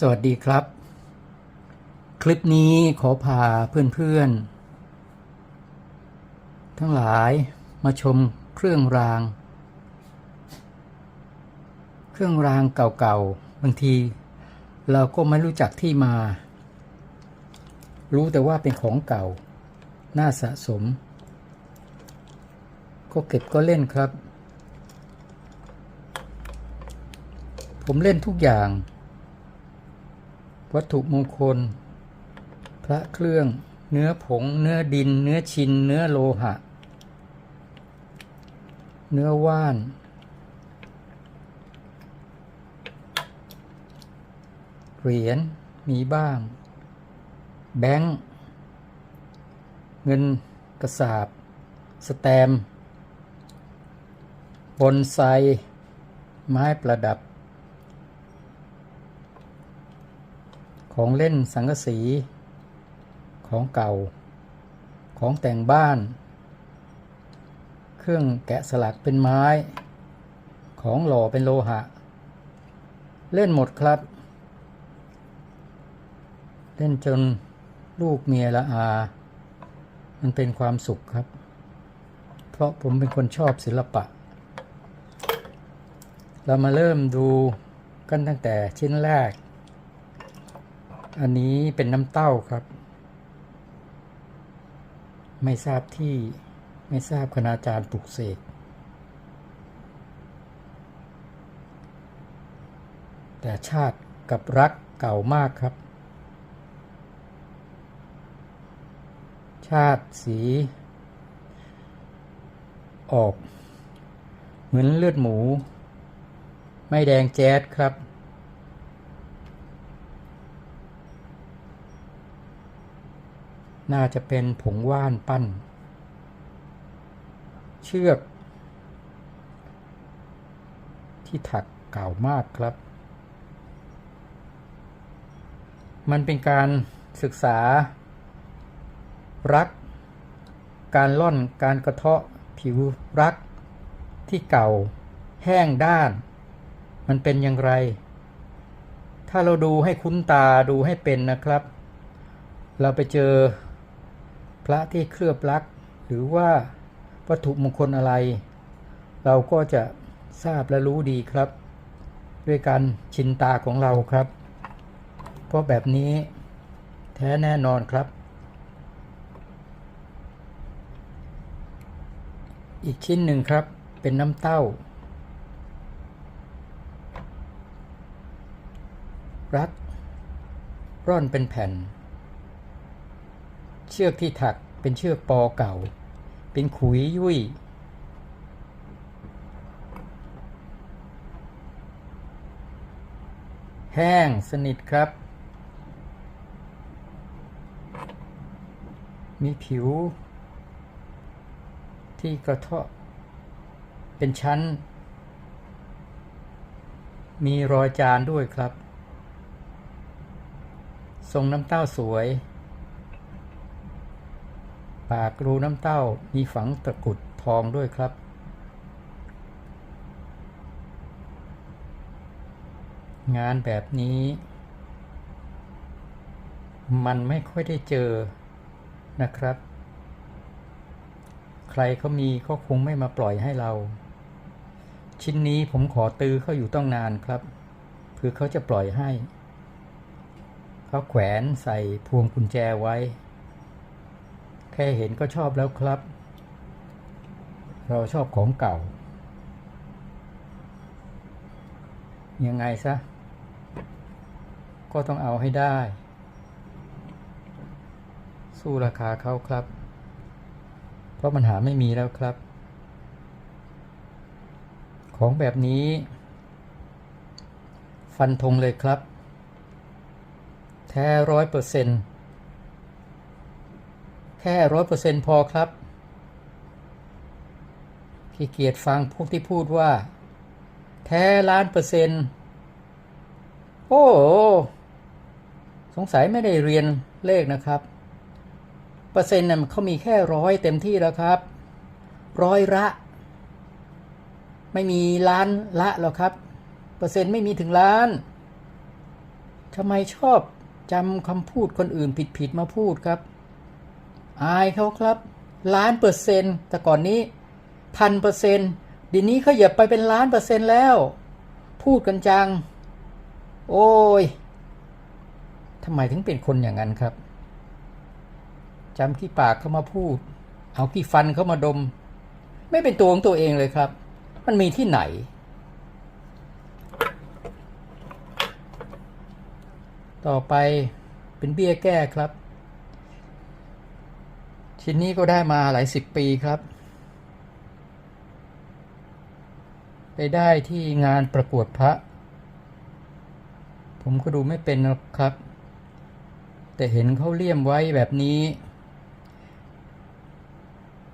สวัสดีครับ คลิปนี้ขอพาเพื่อนๆ ทั้งหลายมาชมเครื่องราง เครื่องรางเก่าๆ บางทีเราก็ไม่รู้จักที่มา รู้แต่ว่าเป็นของเก่า น่าสะสม ก็เก็บก็เล่นครับ ผมเล่นทุกอย่าง วัตถุมงคล พระเครื่อง เนื้อผง เนื้อดิน เนื้อชิน เนื้อโลหะ เนื้อว่าน เหรียญมีบ้าง แบงค์เงินกระสาบ สแตมป์บอนไซ ไม้ประดับ ของเล่นสังกะสีของเก่า ของแต่งบ้าน เครื่องแกะสลักเป็นไม้ ของหล่อเป็นโลหะ เล่นหมดครับ เล่นจนลูกเมียละอา มันเป็นความสุขครับ เพราะผมเป็นคนชอบศิลปะ เรามาเริ่มดูกันตั้งแต่ชิ้นแรก อันนี้เป็นน้ำเต้าครับ ไม่ทราบที่ไม่ทราบคณาจารย์ปลุกเสกแต่ชาติกับรักเก่ามากครับ ชาติสี ออก เหมือนเลือดหมู ไม่แดงแจ๊ดครับ น่าจะเป็นผงว่านปั้น เชือก ที่ถักเก่ามากครับ มันเป็นการศึกษา รัก การล่อนการกระเทาะผิวรัก ที่เก่า แห้งด้าน มันเป็นอย่างไร ถ้าเราดูให้คุ้นตาดูให้เป็นนะครับ เราไปเจอ พระที่เคลือบลัก หรือว่าวัตถุมงคลอะไร เราก็จะทราบและรู้ดีครับ ด้วยการชินตาของเราครับ เพราะแบบนี้แท้แน่นอนครับ อีกชิ้นหนึ่งครับเป็นน้ำเต้า รัดร่อนเป็นแผ่น เชือกที่ถักเป็นเชือกปอเก่า เป็นขุยยุ่ย แห้งสนิทครับ มีผิว ที่กระเทาะ เป็นชั้น มีรอยจานด้วยครับ ทรงน้ำเต้าสวย ปากรูน้ำเต้ามีฝังตะกุดทองด้วยครับ งานแบบนี้ มันไม่ค่อยได้เจอนะครับ ใครเขามีก็คงไม่มาปล่อยให้เรา ชิ้นนี้ผมขอตื้อเขาอยู่ต้องนานครับเพื่อเขาจะปล่อยให้ เขาแขวนใส่พวงกุญแจไว้ แค่เห็นก็ชอบแล้วครับ เราชอบของเก่า ยังไงซะ ก็ต้องเอาให้ได้ สู้ราคาเขาครับ เพราะมันหาไม่มีแล้วครับ ของแบบนี้ ฟันธงเลยครับ แท้ร้อยเปอร์เซ็นต์ แค่ร้อยเปอร์เซ็นต์พอครับขี้เกียจฟังพวกที่พูดว่า แท้ล้านเปอร์เซ็นต์โอ้สงสัยไม่ได้เรียนเลขนะครับ เปอร์เซ็นต์น่ะเขามีแค่ร้อยเต็มที่แล้วครับ ร้อยละ ไม่มีล้านละหรอกครับ เปอร์เซ็นต์ไม่มีถึงล้านทำไมชอบจำคำพูดคนอื่นผิดๆมาพูดครับ อายเขาครับ ล้านเปอร์เซ็นต์แต่ก่อนนี้พันเปอร์เซ็นต์ดีนี้เขาเหยียบไปเป็นล้านเปอร์เซ็นต์แล้ว พูดกันจัง โอ้ยทำไมถึงเป็นคนอย่างนั้นครับจำขี้ปากเขามาพูด เอาขี้ฟันเขามาดม ไม่เป็นตัวของตัวเองเลยครับ มันมีที่ไหน ต่อไปเป็นเบี้ยแก้ครับ ชิ้นนี้ก็ได้มาหลายสิบปีครับ ไปได้ที่งานประกวดพระ ผมก็ดูไม่เป็นนะครับ แต่เห็นเขาเลี่ยมไว้แบบนี้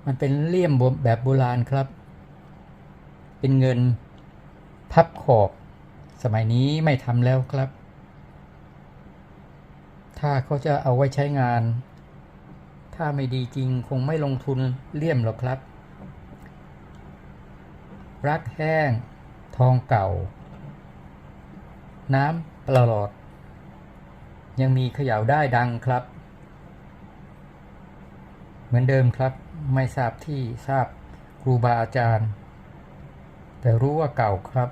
มันเป็นเลี่ยมแบบโบราณครับ เป็นเงินพับขอบ สมัยนี้ไม่ทำแล้วครับ ถ้าเขาจะเอาไว้ใช้งาน ถ้าไม่ดีจริงคงไม่ลงทุนเลี่ยมหรอกครับ รักแห้ง ทองเก่า น้ำปลอด ยังมีเขย่าได้ดังครับ เหมือนเดิมครับ ไม่ทราบที่ทราบครูบาอาจารย์ แต่รู้ว่าเก่าครับ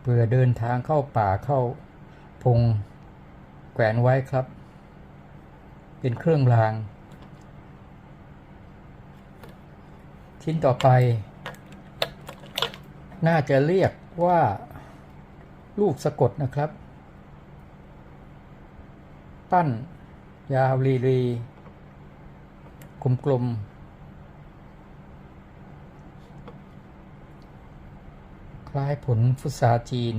เพื่อเดินทางเข้าป่าเข้าพง แขวนไว้ครับ เป็นเครื่องราง ชิ้นต่อไป น่าจะเรียกว่าลูกสะกดนะครับ ปั้น ยาวรีรีกลมกลมๆคล้ายผลฟุตซาจีน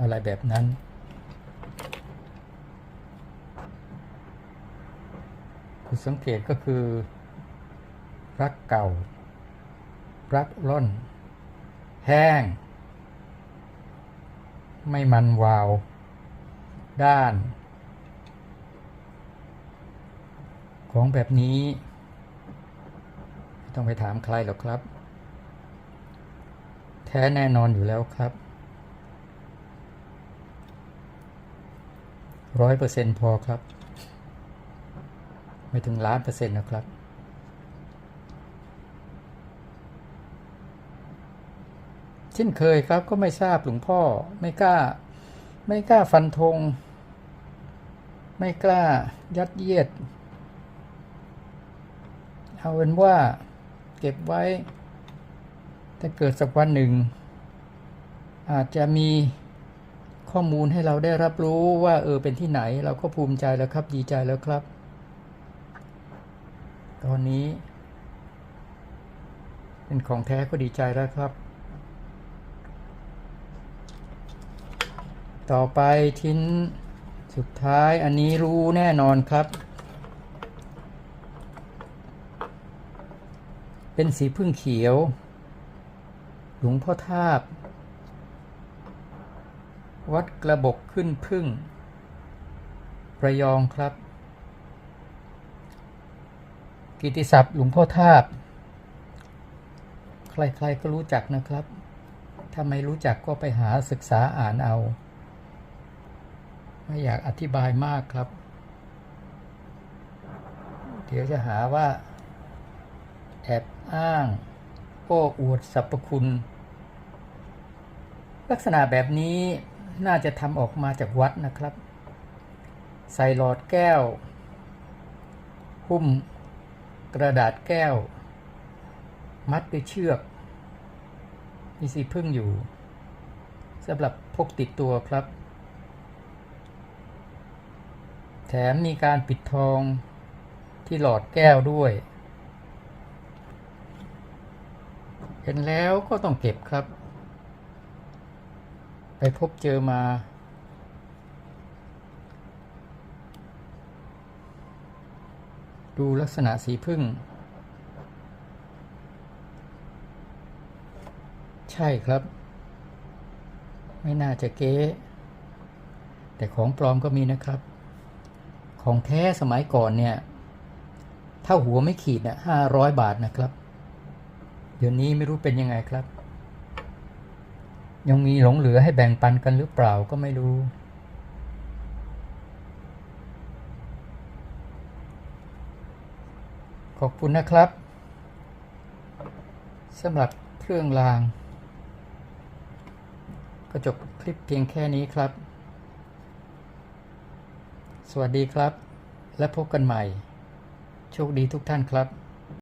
อะไรแบบนั้น คุณ สังเกตก็คือ รักเก่า รักร่อน แห้ง ไม่มันวาว ด้าน ของแบบนี้ไม่ต้องไปถามใครหรอกครับ แท้แน่นอนอยู่แล้วครับร้อยเปอร์เซ็นพอครับ ไม่ถึงล้านเปอร์เซ็นต์นะครับ เช่นเคยครับก็ไม่ทราบหลวงพ่อไม่กล้า ไม่กล้าฟันธง ไม่กล้ายัดเยียด เอาเป็นว่าเก็บไว้ถ้าเกิดสักวันหนึ่ง อาจจะมีข้อมูลให้เราได้รับรู้ว่าเออเป็นที่ไหน เราก็ภูมิใจแล้วครับดีใจแล้วครับ ตอนนี้ เป็นของแท้ก็ดีใจแล้วครับ ต่อไปชิ้นสุดท้ายอันนี้รู้แน่นอนครับ เป็นสีพึ่งเขียวหลวงพ่อทาบ วัดกระบกขึ้นพึ่ง ประยองครับ กิติศัพท์หลวงพ่อทาบ ใครๆก็รู้จักนะครับ ถ้าไม่รู้จักก็ไปหาศึกษาอ่านเอา ไม่อยากอธิบายมากครับ เดี๋ยวจะหาว่า แอบอ้างโอ้อวดสรรพคุณ ลักษณะแบบนี้น่าจะทำออกมาจากวัดนะครับ ใส่หลอดแก้ว หุ้ม กระดาษแก้ว มัดด้วยเชือก มีสีพึ่งอยู่สำหรับพกติดตัวครับ แถมมีการปิดทองที่หลอดแก้วด้วย เห็นแล้วก็ต้องเก็บครับ ไปพบเจอมา ดูลักษณะสีพึ่ง ใช่ครับ ไม่น่าจะเก๊แต่ของปลอมก็มีนะครับ ของแท้สมัยก่อนเนี่ย ถ้าหัวไม่ขีดน่ะห้าร้อยบาทนะครับ เดี๋ยวนี้ไม่รู้เป็นยังไงครับ ยังมีหลงเหลือให้แบ่งปันกันหรือเปล่าก็ไม่รู้ ขอบคุณนะครับสำหรับเครื่องราง ก็จบคลิปเพียงแค่นี้ครับ สวัสดีครับ และพบกันใหม่ โชคดีทุกท่านครับ